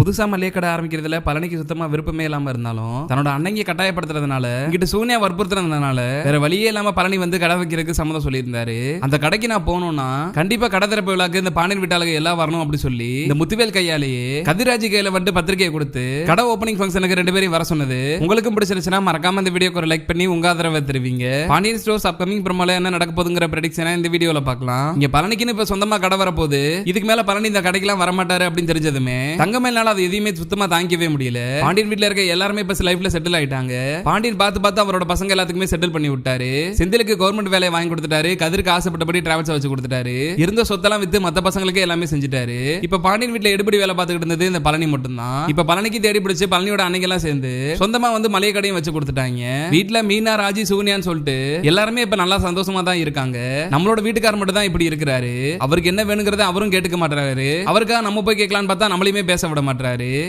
புதுசா மளிகை கடை ஆரம்பிக்கிறதுல பழனிக்கு சுத்தமா விருப்பமே இல்லாம இருந்தாலும் தன்னோட அன்னைக்கு கட்டாயப்படுத்துறதுனால இங்கிட்ட சூனியா வற்புறுத்துறதுனால வேற வழியே இல்லாம பழனி வந்து கடை வைக்கிறதுக்கு சம்மதம் சொல்லியிருந்தாரு. அந்த கடைக்கு நான் போகணும்னா கண்டிப்பா கடை திறப்பு விழாக்கு இந்த பாண்டியன் வீட்டாளுக்கு எல்லாம் வரணும் அப்படி சொல்லி இந்த முத்துவேல் கையாலேயே கதிராஜி கையில வந்து பத்திரிகையை கொடுத்து கடை ஓப்பனிங் ஃபங்க்ஷனுக்கு ரெண்டு பேரையும் வர சொன்னது. உங்களுக்கும் பிடிச்சிருச்சுன்னா மறக்காம இந்த வீடியோக்கு ஒரு லைக் பண்ணி உங்க ஆதரவை தருவீங்க. பாண்டியன் ஸ்டோர்ஸ் அப்கமிங் ப்ரோமோல என்ன நடக்க போதுங்கிற ப்ரெடிக்ஷனை இந்த வீடியோல பார்க்கலாம். இங்க பழனிக்குன்னு இப்ப சொந்தமா கடை வரப்போகுது. இதுக்கு மேல பழனி இந்த கடைக்கெல்லாம் வரமாட்டாரு அப்படின்னு தெரிஞ்சதுமே தங்கமேல்னால அது எதையுமே சுத்தமா தாங்கிக்கவே முடியல. பாண்டியன் வீட்ல இருக்க எல்லாருமே இப்ப லைஃப்ல செட்டில் ஆயிட்டாங்க. பாண்டியன் பார்த்து பார்த்து அவரோட பசங்க எல்லாத்துக்குமே செட்டில் பண்ணி விட்டாரு. செந்திலுக்கு கவர்மெண்ட் வேலையை வாங்கி கொடுத்துட்டாரு. கதிருக்கு ஆசைப்பட்டபடி டிராவல்ஸ் வச்சு கொடுத்துட்டாரு. இருந்த சொத்தெல்லாம் வித்து மத்த பசங்களுக்கு எல்லாமே செஞ்சுட்டாரு. இப்ப பாண்டியன் வீட்ல எடுபடி வேலை பார்த்துக்கிட்டு இருந்தது இந்த பழனி மட்டும்தான். இப்ப பழனிக்கு தேடி பிடிச்சு பழனியோட அன்னைக்கு எல்லாம் சேர்ந்து சொந்தமா வந்து மளிகை கடையும் வச்சு கொடுத்துட்டாங்க. வீட்ல மீனா ராஜி சூனியான்னு சொல்லிட்டு எல்லாருமே இப்ப நல்லா சந்தோஷமா தான் இருக்காங்க. நம்மளோட வீட்டுக்காரர் மட்டும் தான் இப்படி இருக்கிறாரு. அவருக்கு என்ன வேணுங்கிறத அவரும் கேட்டுக்க மாட்டாரு அவருக்காக நம்ம போய் கேட்கலான்னு பார்த்தா நம்மளையுமே பேச விட மாட்டாரு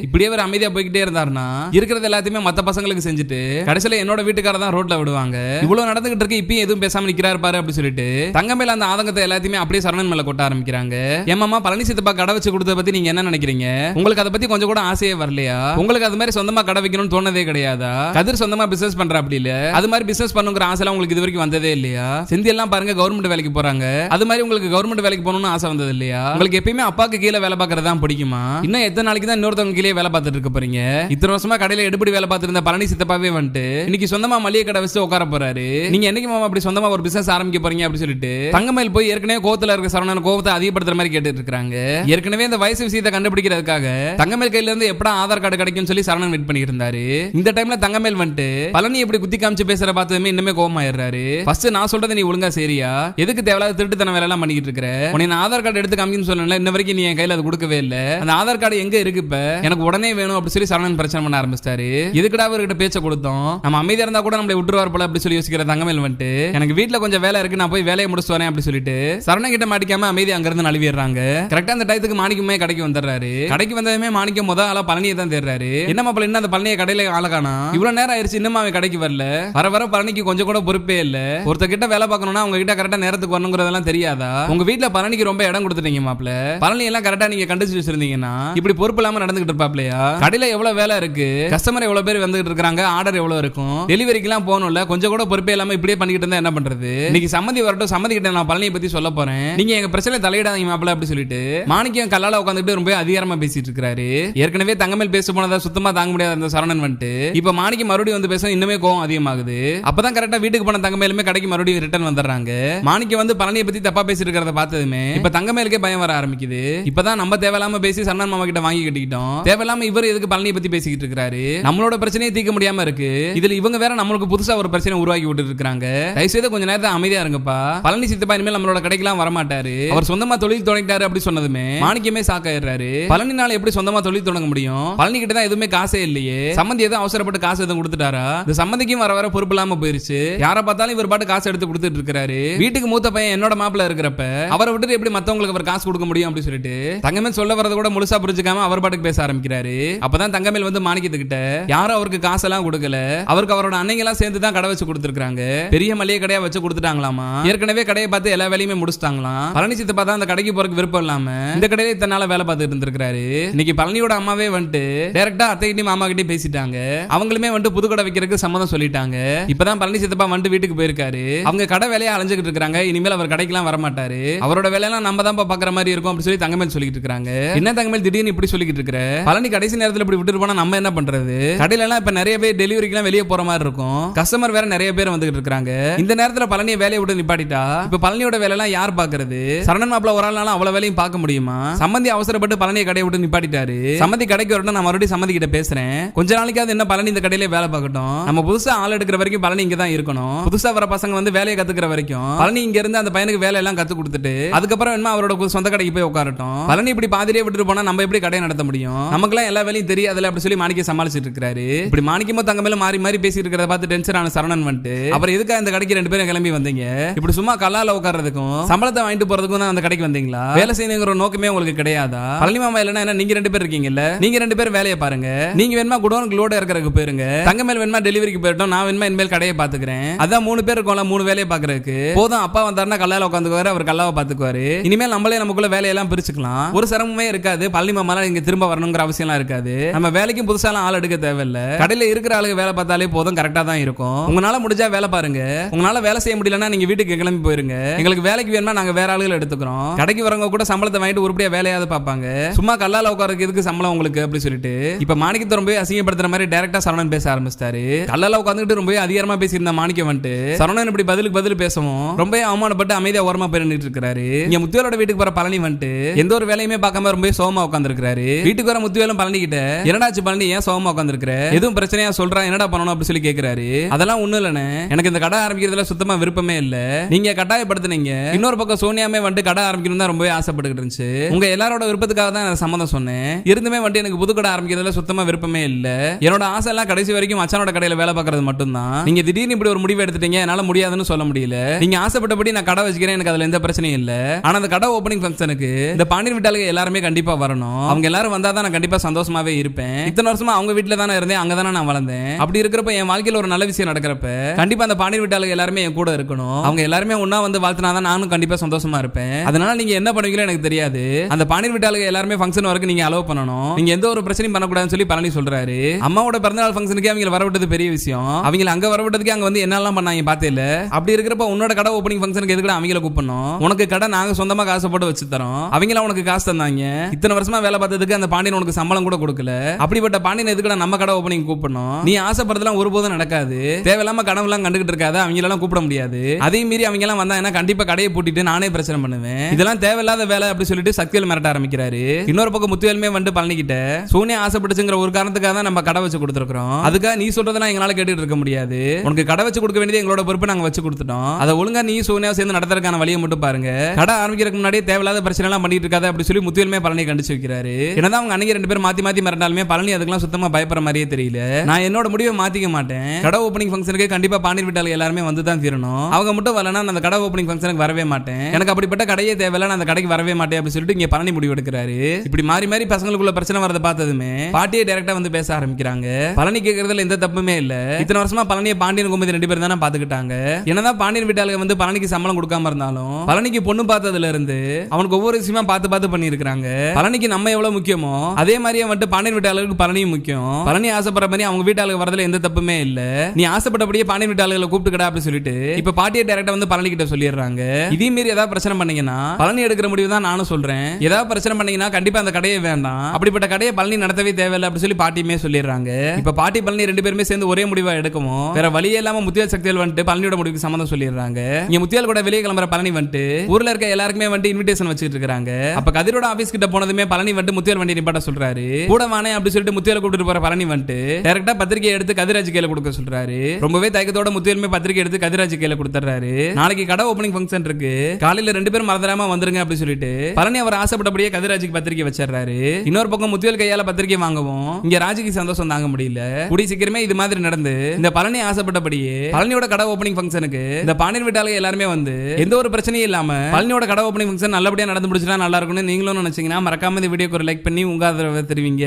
இப்படியே அவர் அமைதியா போய்கிட்டே இருந்தாருன்னா இருக்கிறது எல்லாத்தையுமே மத்த பசங்களுக்கு செஞ்சுட்டு கடைசியில என்னோட வீட்டுக்கார தான் ரோட்ல விடுவாங்க. இவ்வளவு நடந்துகிட்டு இருக்கு இப்பயும் எதுவும் பேசாம நிக்கிறாரு பாரு அப்படி சொல்லிட்டு தங்க மேல அந்த ஆதங்கத்தை எல்லாத்தையுமே அப்படியே சரணன் மேல கொட்ட ஆரம்பிக்கிறாங்க. ஏமாமா பழனி சித்தப்பா கடை வச்சு கொடுத்த பத்தி நீங்க என்ன நினைக்கிறீங்க? உங்களுக்கு அதை பத்தி கொஞ்சம் கூட ஆசையே வரலையா? உங்களுக்கு அது மாதிரி சொந்தமா கடை வைக்கணும்னு தோணதே கிடையாதா? கதிர் சொந்தமா பிசினஸ் பண்ற அப்படி இல்ல? அது மாதிரி பிசினஸ் பண்ணுங்கிற ஆசை உங்களுக்கு இது வரைக்கும் வந்ததே இல்லையா? செந்தி எல்லாம் பாருங்க கவர்மெண்ட் வேலைக்கு போறாங்க. அது மாதிரி உங்களுக்கு கவர்மெண்ட் வேலைக்கு போகணும்னு ஆசை வந்தது இல்லையா? உங்களுக்கு எப்பயுமே அப்பாக்கு கீழே வேலை பார்க்கறது தான் பிடிக்குமா? இன்னும் எத்தனை நாளைக்கு தான் இன்னொருத்தவங்க கீழே வேலை பார்த்துட்டு இருக்க போறீங்க? இத்தனை வருஷமா கடையில எடுபடி வேலை பார்த்துருந்த பழனி சித்தப்பாவே வந்துட்டு இன்னைக்கு சொந்தமா மளிகை கடை வச்சு உட்கார போறாரு. நீங்க என்னைக்கு மாமா அப்படி சொந்தமா ஒரு பிசினஸ் ஆரம்பிக்க போறீங்க அப்படின்னு சொல்லிட்டு தங்கமேல் போய் ஏற்கனவே கோவத்துல இருக்க சரவணன் கோவத்தை அதிகப்படுத்துற மாதிரி கேட்டுட்டு இருக்காங்க ஏற்கனவே இந்த வயசு விஷயத்தை கண்டுபிடிக்கிறதுக்காக தங்கமேல் கையில இருந்து எப்படா ஆதார் கார்டு கிடைக்கும் சொல்லி சரவணன் வெயிட் பண்ணிட்டு இருந்தாரு இந்த டைம்ல தங்கமேல் வந்துட்டு பழனி எப்படி குத்தி காமிச்சு பேசுற பார்த்ததுமே இன்னுமே கோவமாயிடுறாரு. ஃபர்ஸ்ட் நான் சொல்றதை நீ ஒழுங்கா சரியா? எதுக்கு தேவையில்லாத திருட்டுத்தன வேலை எல்லாம் பண்ணிக்கிட்டு இருக்கிற? உன்னை நான் ஆதார் கார்டு எடுத்து காமிக்கணும்னு சொல்லல இன்ன வரைக்கும் நீ என் கையில அது கொடுக்கவே இல்ல. அந்த ஆதார் கார்டு எங்க இருக்கு? இப்ப எனக்கு உடனே வேணும் அப்படி சொல்லி சரவணன் பிரச்சனை பண்ண ஆரம்பிச்சிட்டாரு. எதுக்கடா அவர்கிட்ட பேச்ச கொடுத்தோம்? நம்ம அமைதியா இருந்தா கூட நம்மளை விட்டுருவார் போல அப்படி சொல்லி யோசிக்கிற தங்கமேல் வந்துட்டு எனக்கு வீட்டுல கொஞ்சம் வேலை இருக்கு நான் போய் வேலையை முடிச்சு வரேன் அப்படி சொல்லிட்டு சரண கிட்ட மாட்டிக்காம அமைதி அங்க இருந்து நழுவிடுறாங்க கரெக்டா அந்த டயத்துக்கு மாணிக்கமே கடைக்கு வந்துடுறாரு. கடைக்கு வந்ததுமே மாணிக்கம் முத ஆளா பழனியை தான் தேடுறாரு. என்ன மாப்பிள்ள என்ன அந்த பழனியை கடையில ஆளகானா இவ்வளவு நேரம் ஆயிருச்சு இன்னும் அவன் கடைக்கு வரல. வர வர பழனிக்கு கொஞ்சம் கூட பொறுப்பே இல்ல. ஒருத்த கிட்ட வேலை பார்க்கணும்னா அவங்க கிட்ட கரெக்டா நேரத்துக்கு வரணுங்கிறதெல்லாம் தெரியாதா? உங்க வீட்டுல பழனிக்கு ரொம்ப இடம் கொடுத்துட்டீங்க மாப்பிள்ள. பழனி எல்லாம் கரெக்டா நீங்க கண்டுச்சு வச்சிருந்தீங்கன்னா இப்படி பொறுப்பு இல்லாம நடந்துகிட்டு இருப்பாப்லையா? கடையில எவ்வளவு வேலை இருக்கு? கஸ்டமர் எவ்வளவு பேர் வந்துகிட்டு இருக்காங்க ஆர்டர் எவ்வளவு இருக்கும்? டெலிவரிக்கு எல்லாம் போகணும்ல. கொஞ்சம் கூட பொறுப்பே இல்லாம இப்படியே பண்ணிக்கிட்டு இருந்தா என்ன பண்றது? இன்னைக்கு சம்மதி வரட்டும். சம்மதி கிட்ட நான் பழனியை பத்தி சொல்ல போறேன். நீங்க எங்க பிரச்சனை தலையிடாதீங்க மாப்பிள்ள அப்படி சொல்லிட்டு. மாணிக்கம் கல்லால உட்காந்துட்டு ரொம்ப அதிகாரமா பேசிட்டு இருக்காரு ஏற்கனவே தங்கமேல் பேச போனதா சுத்தமா தாங்க முடியாத அந்த சரணன் வந்துட்டு. இப்ப மாணிக்கம் மறுபடியும் வந்து பேச இன்னுமே கோவம் அதிகமாகுது. அப்பதான் கரெக்டா வீட்டுக்கு போன தங்கமேலுமே கடைக்கு மறுபடியும் ரிட்டர்ன் வந்துடுறாங்க. மாணிக்கம் வந்து பழனியை பத்தி தப்பா பேசிட்டு இருக்கிறத பார்த்ததுமே இப்ப தங்கமேலுக்கே பயம் வர ஆரம்பிக்குது. இப்பதான் நம்ம தேவையில்லாம பேசி சரணன் மாமா கிட்ட வாங்கிக்கிட்டு கட்டிக்கிட்டோம் தேவையில்லாம இவர் எதுக்கு பழனியை பத்தி பேசிக்கிட்டு இருக்காரு நம்மளோட பிரச்சனையை தீர்க்க முடியாம இருக்கு. இதுல இவங்க வேற நம்மளுக்கு புதுசா ஒரு பிரச்சனை உருவாக்கி விட்டு இருக்காங்க தயவுசெய்து கொஞ்ச நேரத்தை அமைதியா இருங்கப்பா. பழனி சித்தப்பா இனிமேல் நம்மளோட கடைக்கெல்லாம் வரமாட்டாரு. அவர் சொந்தமா தொழில் தொடங்கிட்டாரு அப்படி சொன்னதுமே மாணிக்கமே சாக்காயிடுறாரு. பழனினால எப்படி சொந்தமா தொழில் தொடங்க முடியும்? பழனி கிட்ட தான் எதுவுமே காசே இல்லையே. சம்மந்தி எதுவும் அவசரப்பட்டு காசு எதுவும் கொடுத்துட்டாரா? இந்த சம்மந்திக்கும் வர வர பொறுப்பு இல்லாம போயிருச்சு. யாரை பார்த்தாலும் இவர் பாட்டு காசு எடுத்து கொடுத்துட்டு இருக்காரு வீட்டுக்கு மூத்த பையன் என்னோட மாப்பிள்ள இருக்கிறப்ப அவரை விட்டுட்டு எப்படி மத்தவங்களுக்கு அவர் காசு கொடுக்க முடியும் அப்படின்னு சொல்லிட்டு தங்கமே சொல்ல வரத கூட முழுசா புரிஞ்சுக்காம அவர் பாட்டுக்கு பேச ஆரம்பிக்கிறாரு. அப்பதான் தங்கமேல் வந்து மாணிக்கத்துக்கிட்ட யாரும் அவருக்கு காசெல்லாம் கொடுக்கல. அவருக்கு அவரோட அன்னைங்க எல்லாம் சேர்ந்து தான் கடை வச்சு கொடுத்துருக்காங்க பெரிய மளிகை கடையா வச்சு கொடுத்துட்டாங்களாமா? ஏற்கனவே கடையை பார்த்து எல்லா வேலையுமே முடிச்சிட்டாங்களாம். பழனி சித்தப்பா தான் அந்த கடைக்கு போறதுக்கு விருப்பம் இல்லாம இந்த கடையில இத்தனை வேலை பார்த்துட்டு இருந்திருக்காரு இன்னைக்கு பழனியோட அம்மாவே வந்துட்டு டைரக்டா அத்தைகிட்டையும் மாமா கிட்டே பேசிட்டாங்க. அவங்களுமே வந்துட்டு புது கடை வைக்கிறதுக்கு சம்மதம் சொல்லிட்டாங்க. இப்பதான் பழனி சித்தப்பா வந்துட்டு வீட்டுக்கு போயிருக்காரு. அவங்க கடை வேலையை அலைஞ்சுக்கிட்டு இருக்காங்க. இனிமேல் அவர் கடைக்கெல்லாம் வர மாட்டாரு அவரோட வேலையெல்லாம் நம்ம தான் பாக்குற மாதிரி இருக்கும் அப்படி சொல்லி தங்கமேல் சொல்லிட்டு இருக்காங்க. என்ன தங்கமேல் திடீர்னு இப்படி சொல்லிட்டு இருக்கிற பழனி கடைசி நேரத்துல இப்படி விட்டுட்டு போனா நம்ம என்ன பண்றது? கடையில எல்லாம் இப்ப நிறைய பேர் டெலிவரிக்கு வெளியே போற மாதிரி இருக்கும். கஸ்டமர் வேற நிறைய பேர் வந்துகிட்டு இருக்காங்க. இந்த நேரத்துல பழனியை வேலையை விட்டு நிப்பாட்டிட்டா? இப்ப பழனியோட வேலை எல்லாம் யார் பாக்குறது? சரணன் மாப்பிள ஒரு ஆள்னாலும் அவ்வளவு வேலையும் பார்க்க முடியுமா? சம்மந்தி அவசரப்பட்டு பழனியை கடையை விட்டு நிப்பாட்டிட்டாரு. சம்மந்தி கடைக்கு வரட்டும் நான் மறுபடியும் சம்மந்தி கிட்ட பேசுறேன். கொஞ்ச நாளைக்காவது என்ன பழனி இந்த கடையில வேலை பார்க்கட்டும்? நம்ம புதுசா ஆள் எடுக்கிற வரைக்கும் பழனி இங்க தான் இருக்கணும். புதுசா வர பசங்க வந்து வேலையை கத்துக்கிற வரைக்கும் பழனி இங்க இருந்து அந்த பையனுக்கு வேலை எல்லாம் கத்து கொடுத்துட்டு அதுக்கப்புறம் என்ன அவரோட சொந்த கடைக்கு போய் உட்காரட்டும்? பழனி இப்படி பாதிரியே விட்டுட்டு போனா நம்ம எப்படி கடையை நடத்த முடியும்? நமக்கெல்லாம் எல்லா வேலையும் தெரியாதுல அப்படி சொல்லி மாணிக்க சமாளிச்சிட்டு இருக்காரு இப்படி மாணிக்கமோ தங்க மேல மாறி மாறி பேசிட்டு இருக்கிறத பார்த்து டென்ஷன் ஆன சரணன் வந்துட்டு அப்புறம் எதுக்காக இந்த கடைக்கு ரெண்டு பேரும் கிளம்பி வந்தீங்க? இப்படி சும்மா கல்லால உட்கார்றதுக்கும் சம்பளத்தை வாங்கிட்டு போறதுக்கும் தான் அந்த கடைக்கு வந்தீங்களா? வேலை செய்யணுங்கிற நோக்கமே உங்களுக்கு கிடையாதா? பழனி மாமா இல்லைன்னா என்ன நீங்க ரெண்டு பேர் இருக்கீங்கல்ல? நீங்க ரெண்டு பேரும் வேலையை பாருங்க. நீங்க வேணுமா குடோனுக்கு லோடு இருக்கிறதுக்கு போயிருங்க. தங்க மேல் வேணுமா டெலிவரிக்கு போயிட்டோம் நான் வேணுமா இனிமேல் கடையை பாத்துக்கிறேன் அதான் மூணு பேர் இருக்கோம்ல மூணு வேலையை பாக்குறதுக்கு போதும் அப்பா வந்தாருன்னா கல்லால உட்காந்துக்குவாரு அவர் கல்லாவை பாத்துக்குவாரு இனிமேல் நம்மளே நமக்குள்ள வேலையெல்லாம் பிரிச்சுக்கலாம். ஒரு சிரமமே இருக்காது. பழனி மாமாலாம் இங்க திரும்ப திரும்ப வரணுங்கிற அவசியம்லாம் இருக்காது. நம்ம வேலைக்கும் புதுசாலாம் ஆள் எடுக்க தேவையில்ல. கடையில இருக்கிற ஆளுங்க வேலை பார்த்தாலே போதும் கரெக்டாக தான் இருக்கும். உங்களால முடிஞ்சா வேலை பாருங்க. உங்களால வேலை செய்ய முடியலன்னா நீங்க வீட்டுக்கு கிளம்பி போயிருங்க. எங்களுக்கு வேலைக்கு வேணுமா நாங்க வேற ஆளுகளை எடுத்துக்கிறோம். கடைக்கு வரவங்க கூட சம்பளத்தை வாங்கிட்டு உருப்படியா வேலையாவது பார்ப்பாங்க. சும்மா கல்லால உட்காரக்கு எதுக்கு சம்பளம் உங்களுக்கு அப்படின்னு சொல்லிட்டு. இப்ப மாணிக்கத்தை ரொம்பவே அசிங்கப்படுத்துற மாதிரி டைரக்டா சரவணன் பேச ஆரம்பிச்சிட்டாரு. கல்லால உட்காந்துட்டு ரொம்பவே அதிகாரமா பேசியிருந்த மாணிக்கம் வந்துட்டு சரவணன் இப்படி பதிலுக்கு பதில் பேசவும் ரொம்பவே அவமானப்பட்டு அமைதியா ஓரமா போய் இருக்காரு இங்க முத்தியோட வீட்டுக்கு போற பழனி வந்துட்டு எந்த ஒரு வேலையுமே பார்க்காம ரொம்ப சோமா உட்காந்துருக்காரு வீட்டுக்கு வர முத்துவேலும் பழனி கிட்ட என்னடாச்சு பழனி ஏன் சோகமா உட்காந்துருக்கிற எதுவும் பிரச்சனையா சொல்றா என்னடா பண்ணணும்? அப்படின்னு சொல்லி கேக்குறாரு. அதெல்லாம் ஒண்ணு இல்லைண்ணே. எனக்கு இந்த கடை ஆரம்பிக்கிறதுல சுத்தமா விருப்பமே இல்ல. நீங்க கட்டாயப்படுத்தினீங்க. இன்னொரு பக்கம் சோனியாமே வந்துட்டு கடை ஆரம்பிக்கணும் தான் ரொம்பவே ஆசைப்பட்டுக்கிட்டு இருந்துச்சு. உங்க எல்லாரோட விருப்பத்துக்காக தான் நான் சொன்னேன். இருந்துமே வந்துட்டு எனக்கு புது கடை ஆரம்பிக்கிறதுல சுத்தமா விருப்பமே இல்ல. என்னோட ஆசை எல்லாம் கடைசி வரைக்கும் மச்சானோட கடையில வேலை பார்க்கறது மட்டும்தான். நீங்க திடீர்னு இப்படி ஒரு முடிவு எடுத்துட்டீங்க என்னால முடியாதுன்னு சொல்ல முடியல. நீங்க ஆசைப்பட்டபடி நான் கடை வச்சுக்கிறேன் எனக்கு அதுல எந்த பிரச்சனையும் இல்ல. ஆனா அந்த கடை ஓப்பனிங் ஃபங்க்ஷனுக்கு இந்த பாண்டியன் வீட்டாளுக்கு எல்லாருமே கண்டிப்பா வரணும். அவங்க எல்லாரும் வந்தா தான் நான் கண்டிப்பா சந்தோஷமாவே இருப்பேன். இத்தனை வருஷமா அவங்க வீட்டுல தானே இருந்தேன் அங்க தானே நான் வளர்ந்தேன். அப்படி இருக்கிறப்ப என் வாழ்க்கையில ஒரு நல்ல விஷயம் நடக்கிறப்ப கண்டிப்பா அந்த பாண்டியன் வீட்டாளுக்கு எல்லாருமே என் கூட இருக்கணும். அவங்க எல்லாருமே ஒன்றா வந்து வாழ்த்தினா தான் நானும் கண்டிப்பா சந்தோஷமா இருப்பேன். அதனால நீங்க என்ன பண்ணுவீங்களோ எனக்கு தெரியாது. அந்த பாண்டியன் வீட்டாளுக்கு எல்லாருமே ஃபங்க்ஷன் வரைக்கும் நீங்க அலோவ் பண்ணணும். நீங்க எந்த ஒரு பிரச்சனையும் பண்ணக்கூடாதுன்னு சொல்லி பழனி சொல்றாரு. அம்மாவோட பிறந்தநாள் ஃபங்க்ஷனுக்கு அவங்க வரவிட்டது பெரிய விஷயம். அவங்க அங்க வரவிட்டதுக்கு அங்க வந்து என்னெல்லாம் பண்ணாங்க பார்த்தே இல்ல அப்படி இருக்கிறப்ப உன்னோட கடை ஓப்பனிங் ஃபங்க்ஷனுக்கு எதுக்கு அவங்கள கூப்பிடணும்? உனக்கு கடை நாங்க சொந்தமா காசு போட்டு வச்சு தரோம். அவங்கள உனக்கு காசு தந்தாங்க. இத்தனை வருஷமா வேலை பார்த்ததுக்கு அந்த பாண்டியன் உனக்கு சம்பளம் கூட கொடுக்கல? அப்படிப்பட்ட பாண்டியன் எதுக்கு நம்ம கடை ஓப்பனிங் கூப்பிடணும்? நீ ஆசைப்படுறதுலாம் ஒருபோதும் நடக்காது. தேவையில்லாம கனவுலாம் கண்டுகிட்டு இருக்காத அவங்க எல்லாம் கூப்பிட முடியாது. அதே மீறி அவங்க எல்லாம் வந்தாங்கன்னா கண்டிப்பா கடையை பூட்டிட்டு நானே பிரச்சனை பண்ணுவேன். இதெல்லாம் தேவையில்லாத வேலை அப்படி சொல்லிட்டு சக்திவேல் மிரட்ட ஆரம்பிக்கிறாரு. இன்னொரு பக்கம் முத்துவேலுமே வந்து பழனிக்கிட்ட சோனியா ஆசைப்பட்டுச்சுங்கிற ஒரு காரணத்துக்காக தான் நம்ம கடை வச்சு கொடுத்துருக்கோம் அதுக்காக நீ சொல்றதெல்லாம் எங்களால கேட்டுட்டு இருக்க முடியாது. உனக்கு கடை வச்சு கொடுக்க வேண்டியது எங்களோட பொறுப்பு நாங்க வச்சு கொடுத்துட்டோம். அதை ஒழுங்கா நீ சூனியா சேர்ந்து நடத்துறதுக்கான வழியை மட்டும் பாருங்க. கடை ஆரம்பிக்கிறதுக்கு முன்னாடியே தேவையில்லாத பிரச்சனை எல்லாம் பண்ணிட்டு இருக்காது அப்படி சொல்லி முத்துவேலுமே பழனி கண்டிச்சு வைக்கிறாரு. என்னதான் அவங்க அன்னைக்கு ரெண்டு பேரும் மாத்தி மாத்தி மிரண்டாலுமே பழனி அதுக்கெல்லாம் சுத்தமா பயப்படுற மாதிரியே தெரியல. நான் என்னோட முடிவை மாத்திக்க மாட்டேன். கடை ஓப்பனிங் ஃபங்க்ஷனுக்கு கண்டிப்பா பாண்டியன் வீட்டாளர் எல்லாருமே வந்து தான் தீரணும். அவங்க மட்டும் வரலன்னா அந்த கடை ஓப்பனிங் ஃபங்க்ஷனுக்கு வரவே மாட்டேன். எனக்கு அப்படிப்பட்ட கடையே தேவையில்ல நான் அந்த கடைக்கு வரவே மாட்டேன் அப்படின்னு சொல்லிட்டு இங்க பழனி முடிவு எடுக்கிறாரு. இப்படி மாறி மாறி பசங்களுக்குள்ள பிரச்சனை வரதை பார்த்ததுமே பாட்டியை டேரக்டா வந்து பேச ஆரம்பிக்கிறாங்க. பழனி கேட்கறதுல எந்த தப்புமே இல்ல. இத்தனை வருஷமா பழனியை பாண்டியன் கும்பதி ரெண்டு பேரும் தானே பாத்துக்கிட்டாங்க. என்னதான் பாண்டியன் வீட்டாளுக்கு வந்து பழனிக்கு சம்பளம் கொடுக்காம இருந்தாலும் பழனிக்கு பொண்ணு பார்த்ததுல இருந்து அவனுக்கு ஒவ்வொரு விஷயமா பார்த்து பார்த்து பண்ணியிருக்காங்க பழனிக்கு நம்ம எவ்வளவு முக்கியம்? முக்கியமோ? அதே மாதிரியே வந்துட்டு பாண்டியன் வீட்டாளருக்கு பழனியும் முக்கியம். பழனி ஆசைப்படுற மாதிரி அவங்க வீட்டாளுக்கு வரதுல எந்த தப்புமே இல்ல. நீ ஆசைப்பட்டபடியே பாண்டியன் வீட்டாளர்களை கூப்பிட்டுக்கடா அப்படின்னு சொல்லிட்டு இப்ப பாட்டியை டேரக்டா வந்து பழனி கிட்ட சொல்லிடுறாங்க. இதே மீறி ஏதாவது பிரச்சனை பண்ணீங்கன்னா பழனி எடுக்கிற முடிவு தான் நானும் சொல்றேன். ஏதாவது பிரச்சனை பண்ணீங்கன்னா கண்டிப்பா அந்த கடையை வேண்டாம். அப்படிப்பட்ட கடையை பழனி நடத்தவே தேவையில்லை அப்படின்னு சொல்லி பாட்டியுமே சொல்லிடுறாங்க. இப்ப பாட்டி பழனி ரெண்டு பேருமே சேர்ந்து ஒரே முடிவா எடுக்கவும் வேற வழியே இல்லாம முத்தியால் சக்திகள் வந்துட்டு பழனியோட முடிவுக்கு சம்மந்தம் சொல்லிடுறாங்க. இங்க முத்தியால் கூட வெளியே கிளம்புற பழனி வந்துட்டு ஊர்ல இருக்க எல்லாருக்குமே வந்துட்டு இன்விடேஷன் வச்சுட்டு இருக்காங்க. அப்ப கதிரோட ஆபீஸ் கிட்ட போனதுமே பழனி வந்துட்டு முத்தியால் வண்டி நிப்பாட்ட சொல்றாரு. கூட வானே அப்படி சொல்லிட்டு முத்தியால கூட்டிட்டு போற பழனி வந்துட்டு டேரக்டா பத்திரிக்கை எடுத்து கதிராஜ் கையில கொடுக்க சொல்றாரு. ரொம்பவே தயக்கத்தோட முத்தியலுமே பத்திரிக்கை எடுத்து கதிராஜ் கையில கொடுத்துறாரு நாளைக்கு கடை ஓபனிங் ஃபங்க்ஷன் இருக்கு. காலையில ரெண்டு பேரும் மறந்துடாம வந்துருங்க அப்படி சொல்லிட்டு பழனி அவர் ஆசைப்பட்டபடியே கதிராஜுக்கு பத்திரிகை வச்சிடறாரு. இன்னொரு பக்கம் முத்தியல் கையால பத்திரிக்கை வாங்கவும். இங்க ராஜுக்கு சந்தோஷம் தாங்க முடியல. கூடி சீக்கிரமே இது மாதிரி நடந்து இந்த பழனி ஆசைப்பட்டபடியே பழனியோட கடை ஓப்பனிங் ஃபங்க்ஷனுக்கு இந்த பாண்டியன் வீட்டாளர் எல்லாருமே வந்து எந்த ஒரு பிரச்சனையும் இல்லாம பழனியோட கடை ஓபனிங் ஃபங்க்ஷன் நல்லபடியா நடந்து முடிச்சுனா நல்லா இருக்கும்னு நீங்களும் நினைச்சீங்கன்னா மறக்காம இந்த வீடியோக்கு ஒரு லைக் பண்ணி உங்க ஆதரவை தெரிவிங்க